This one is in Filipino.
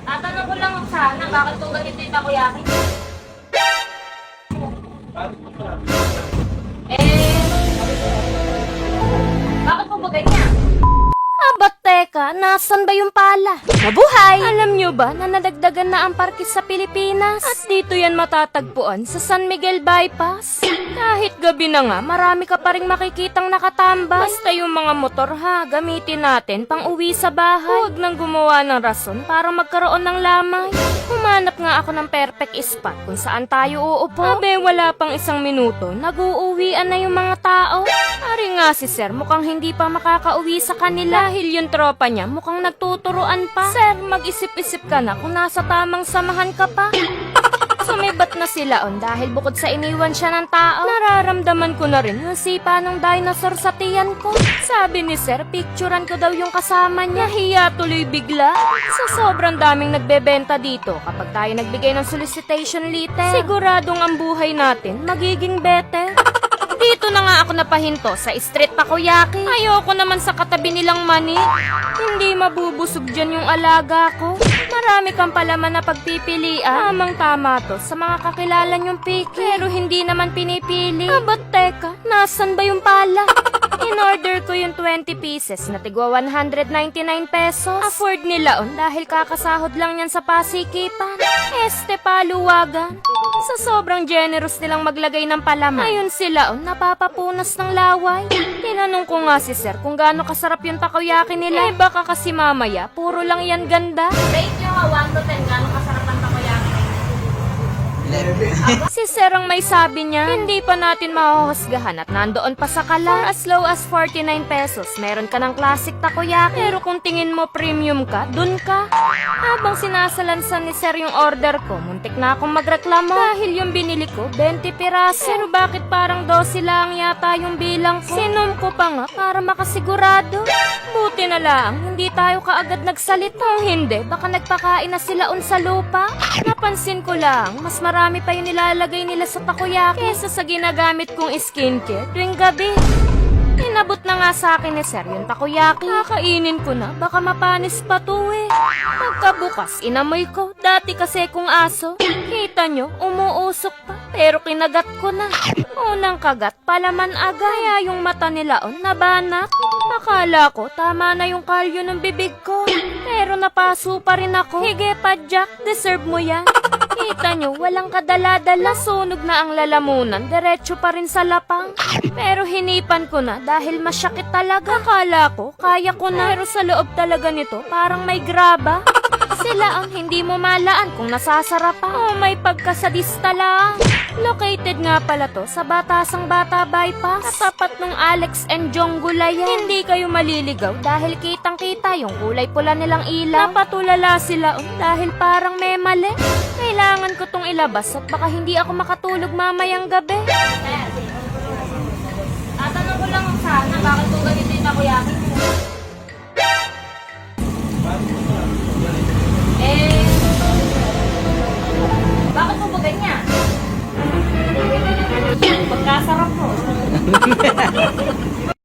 Tatanong ko lang sana, bakit po ganito yung takoyaki? Eh, bakit po ba ganyan? Teka, nasan ba yung pala? Mabuhay! Alam nyo ba na nadagdagan na ang parkis sa Pilipinas? At dito yan matatagpuan sa San Miguel Bypass. Kahit gabi na nga, marami ka pa rin makikitang nakatambay. Basta yung mga motor ha, gamitin natin pang uwi sa bahay. Huwag nang gumawa ng rason para magkaroon ng lamay. Humanap nga ako ng perfect spot kung saan tayo uupo. Abe, wala pang isang minuto, nag-uuwian na yung mga tao. Ari nga si Sir, mukhang hindi pa makakauwi sa kanila dahil yung tropa niya mukhang nagtuturoan pa. Sir, mag-isip-isip ka na kung nasa tamang samahan ka pa. Sumibat na sila on dahil bukod sa iniwan siya ng tao, nararamdaman ko na rin yung sipa ng dinosaur sa tiyan ko. Sabi ni Sir, picturean ko daw yung kasama niya. Hiya tuloy bigla. Sa sobrang daming nagbebenta dito kapag tayo nagbigay ng solicitation letter, siguradong ang buhay natin magiging better. Dito na nga ako napahinto sa street takoyaki. Ayoko naman sa katabi nilang mani. Hindi mabubusog dyan yung alaga ko. Marami kang palaman na pagpipilian. Tamang tama to sa mga kakilala niyong piki. Pero hindi naman pinipili. Abat teka, nasan ba yung pala? In-order ko yung 20 pieces na tigwa 199 pesos. Afford nila on dahil kakasahod lang yan sa pasikipan. Este paluwagan. Sa sobrang generous nilang maglagay ng palaman. Ayun sila on, napapapunas ng laway. Tinanong ko nga si sir kung gaano kasarap yung takoyaki nila. Eh baka kasi mamaya, puro lang yan ganda. Rate nyo nga 1 to 10, gano'ng kasarap ang takoyaki? Si Sir may sabi niya, hindi pa natin mahuhusgahan at nandoon pa sa kala. As low as 49 pesos, meron ka ng classic takoyaki. Pero kung tingin mo premium ka, dun ka. Habang sinasalansan ni Sir yung order ko, muntik na akong magreklamo. Dahil yung binili ko, 20 piraso. Pero bakit parang 12 lang yata yung bilang ko? Sinom ko pa nga para makasigurado. Buti na lang, hindi tayo kaagad nagsalita. Kung hindi, baka nagpakain na sila un sa lupa. Napansin ko lang, mas marami pa yung nilalagay nila sa takoyaki kesa sa ginagamit kong skincare tuwing gabi. Inabot na nga sa akin ni Sir yung takoyaki. Kakainin ko na, baka mapanis pa to eh. Pagkabukas, inamoy ko. Dati kasi kung aso. Kita nyo, umuusok pa. Pero kinagat ko na. Unang kagat, palaman agad. Kaya yung mata nila on, nabanak. Akala ko, tama na yung kalyo ng bibig ko. Pero napaso pa rin ako. Hige pa, Jack. Deserve mo yan. Kita nyo, walang kadala-dala. Sunog na ang lalamunan. Diretso pa rin sa lapang. Pero hinipan ko na dahil masyakit talaga. Akala ko, kaya ko na. Pero sa loob talaga nito, parang may graba. Sila ang hindi mo malaan kung nasasarapan. Oh, may pagkasadista lang. Located nga pala to sa Batasang Bata Bypass. Sa tapat ng Alex and Jong Gulayan. Hindi kayo maliligaw dahil kitang-kita yung kulay pula nilang ilaw. Napatulala sila oh, dahil parang may mali. Kailangan ko tong ilabas at baka hindi ako makatulog mamayang gabi. Tatanong ko lang sana, bakit po ganito yung?